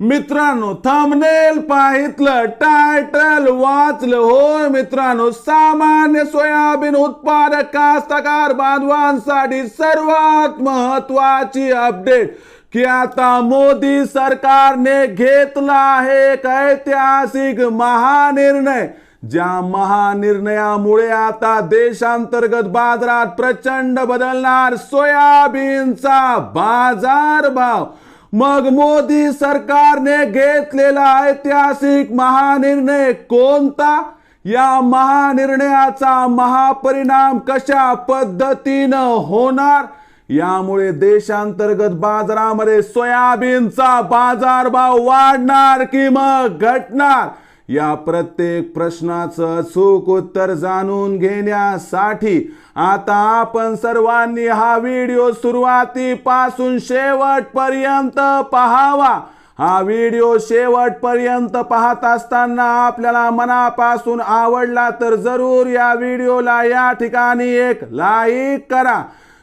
मित्रांनो thumbnail पाहितलं title वाचलं. होय मित्रांनो सामान्य सोयाबीन उत्पादक कास्तकार बांधवांसाठी सर्वात महत्वाची अपडेट की आता मोदी सरकारने घेतला आहे एक ऐतिहासिक महानिर्णय. ज्या महानिर्णयामुळे आता देशांतर्गत बाजारात प्रचंड बदलणार सोयाबीनचा बाजार भाव मग मोदी सरकारने घेतलेला ऐतिहासिक महानिर्णय कोणता? या महानिर्णयाचा महापरिणाम कशा पद्धतीनं होणार? यामुळे देशांतर्गत बाजारामध्ये सोयाबीनचा बाजारभाव वाढणार की मग घटणार? या प्रत्येक प्रश्नाचं अचूक उत्तर जाणून घेण्यासाठी आता आपण सर्वांनी हा व्हिडिओ सुरुवातीपासून शेवटपर्यंत पहावा. हा व्हिडिओ शेवटपर्यंत पाहत असताना आपल्याला मनापासून आवडला तर जरूर या व्हिडिओला या ठिकाणी एक लाईक करा.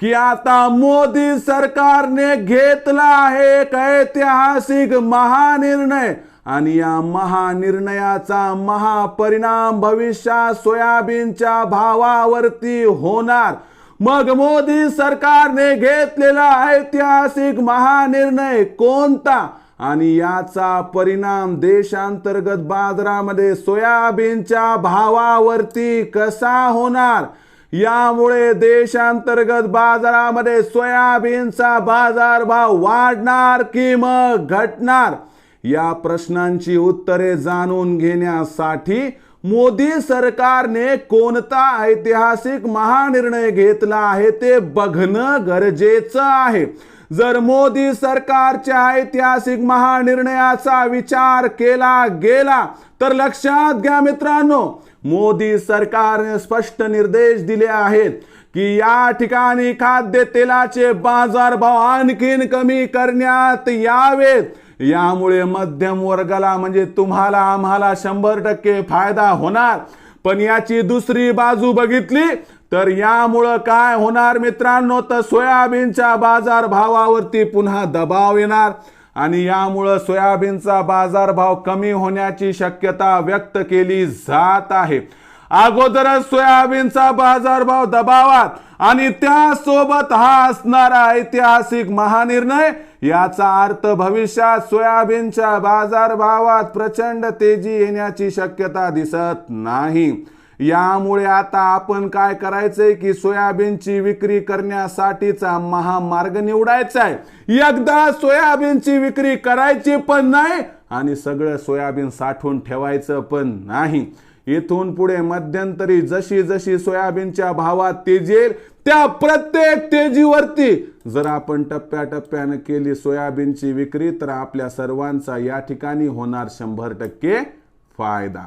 की आता मोदी सरकारने घेतला आहे एक ऐतिहासिक महानिर्णय आणि या महानिर्णयाचा महापरिणाम भविष्यात सोयाबीनच्या भावावरती होणार. मग मोदी सरकारने घेतलेला ऐतिहासिक महानिर्णय कोणता? आणि याचा परिणाम देशांतर्गत बाजारामध्ये सोयाबीनच्या भावावरती कसा होणार? यामुळे देशांतर्गत बाजारामध्ये सोयाबीनचा बाजारभाव वाढणार की मग घटणार? या प्रश्नांची उत्तरे जाणून घेण्यासाठी मोदी सरकारने कोणता ऐतिहासिक महानिर्णय घेतला आहे ते बघणं गरजेचं आहे. जर मोदी सरकारच्या ऐतिहासिक महानिर्णयाचा विचार केला गेला तर लक्षात घ्या मित्रांनो मोदी सरकारने स्पष्ट निर्देश दिले आहेत की या ठिकाणी खाद्य तेलाचे बाजारभाव आणखीन कमी करण्यात यावेत यामुळे मध्यम वर्गाला म्हणजे तुम्हाला आम्हाला शंभर टक्के फायदा होणार. पण याची दुसरी बाजू बघितली तर यामुळं काय होणार मित्रांनो? तर सोयाबीनच्या बाजार भावावरती पुन्हा दबाव येणार आणि यामुळं सोयाबीनचा बाजारभाव कमी होण्याची शक्यता व्यक्त केली जात आहे. अगोदरच सोयाबीनचा बाजारभाव दबावात आणि त्यासोबत हा असणारा ऐतिहासिक महानिर्णय याचा अर्थ भविष्यात सोयाबीनच्या बाजारभावात प्रचंड तेजी येण्याची शक्यता दिसत नाही. यामुळे आता आपण काय करायचंय की सोयाबीनची विक्री करण्यासाठीचा महामार्ग निवडायचा आहे एकदा सोयाबीनची विक्री करायची पण नाही आणि सगळं सोयाबीन साठवून ठेवायचं पण नाही. इथून पुढे मध्यंतरी जशी जशी सोयाबीनच्या भावात तेजी येईल त्या प्रत्येक तेजीवरती जर आपण टप्प्याटप्प्यानं केली सोयाबीनची विक्री तर आपल्या सर्वांचा या ठिकाणी होणार शंभर टक्के फायदा.